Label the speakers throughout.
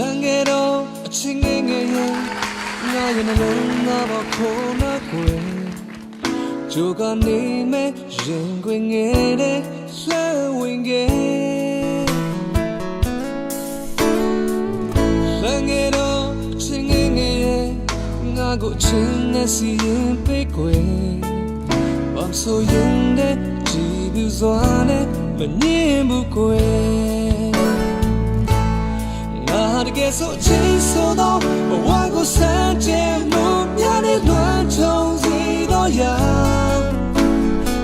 Speaker 1: လမ်းငယ်တော့အချင်းငယ်ငယ်ရဲ့ငါရဲ့နှလုံးသားပေါ်ခုံနာကွယ်ကြိုကနေမဲ့ရင်ခွင်ငယ်တဲ့လှမ်းဝင်ငယ်လမ်းငယ်တော့အချင်းငယ်ငယ်ရဲ့ငါကိုအချင်းနဲ့စီရင်ပေးကွယ်ဘာဆိုရင်တဲ့ကြည်ဘူးစွာနဲ့မငြင်းဘူးကွယ်ငါ တကယ်ဆိုအချင်းဆိုတော့ဘဝကိုစမ်းကြဲမှုများနဲ့လွှမ်းခြုံစီတော့ရ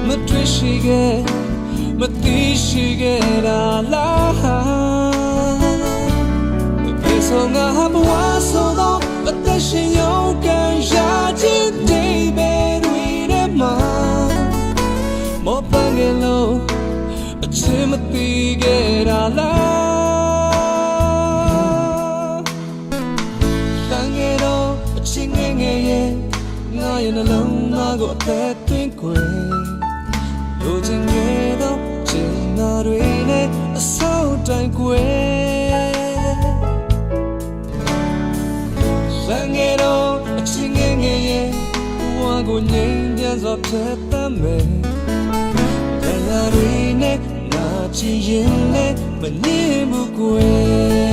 Speaker 1: မတွေ့ရှိခဲ့မသိရှိခဲ့တာလားတကယ်ဆိုငါဘဝဆိုတော့အသက်ရှင်ရုံးကန်ရခြင်းတိတ်ပဲတွေနဲ့မှာမောပန်းကလေးလုံးအချင်းမသိခဲ့တာလား ငါရဲ့နှလုံးသားကိုအသက်သွင်းခွေလိုချင်ငယ်တော့ချင်နာတွေနဲ့အဆောက်တိုင်းကွယ်တန်ငယ်တော့အချင်းငယ်ငယ်ရဲ့ဘဝကိုငြိမ်းချမ်းစွာဖြတ်သန်းမယ်တရားတွေနဲ့နာချင်ရင်နဲ့မငြင်းဘူးကွယ်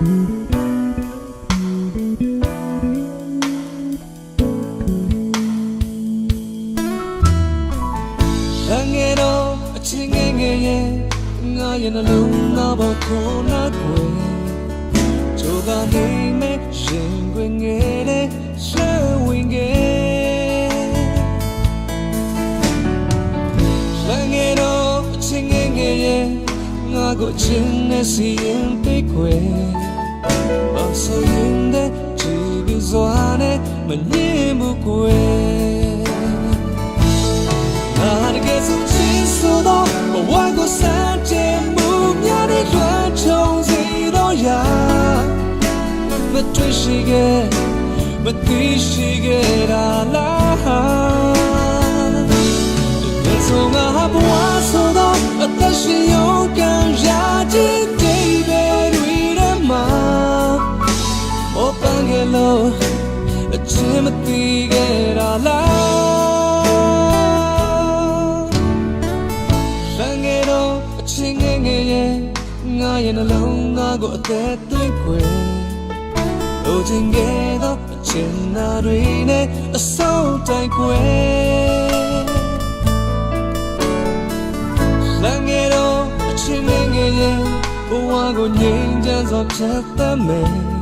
Speaker 1: ရဲ့ငါရဲ့နှလုံးသားပေါ်ခုနာကွယ်ကြိုကနေမဲ့ရင်ခွင်ငယ်တဲ့ဆွဲဝင်ငယ်လမ်းငယ်တော့အချင်းငယ်ငယ်ရဲ့ငါကိုချင်နဲ့စီရင်ပေးခွ ယ်ဘာဆိုရင်တဲ့ကြည့်ပြီးစွာနဲ့မငြင်းဘူးကွယ်ငါတကယ်ဆိုချစ်ဆိုတော့ဘဝကိုစမ်းကြဲမှုများတဲ့လွှမ်းခြုံစီတော့ရမတွေ့ရှိခဲ့မသိရှိခဲ့တာလားတက အချင်းမသိခဲ့တာလားလမ်းငယ်တော့အချင်းငယ်ငယ်ရဲ့ငါရဲ့နှလုံးသားကိုအသက်သွင်းခွေလိုချင်ခဲ့တော့အချင်းနာတွေနဲ့အဆောင်တိုင်းခွေလမ်းငယ်တော့အချင်းငယ်ငယ်ရဲ့ဘဝကိုငြိမ်းချမ်းစွာဖြတ်သန်းမယ်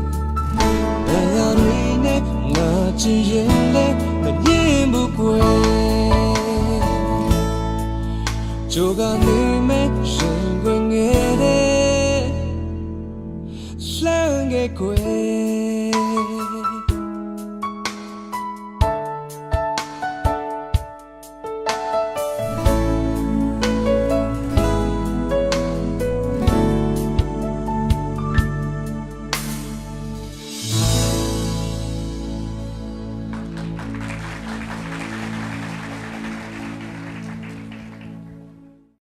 Speaker 1: ချင်ရင်လည်းမငြင်းဘူးကွယ်ကြိုကနေမဲ့ရှင်ခွင်ငယ်တဲ့လှမ်းငယ်ခွေ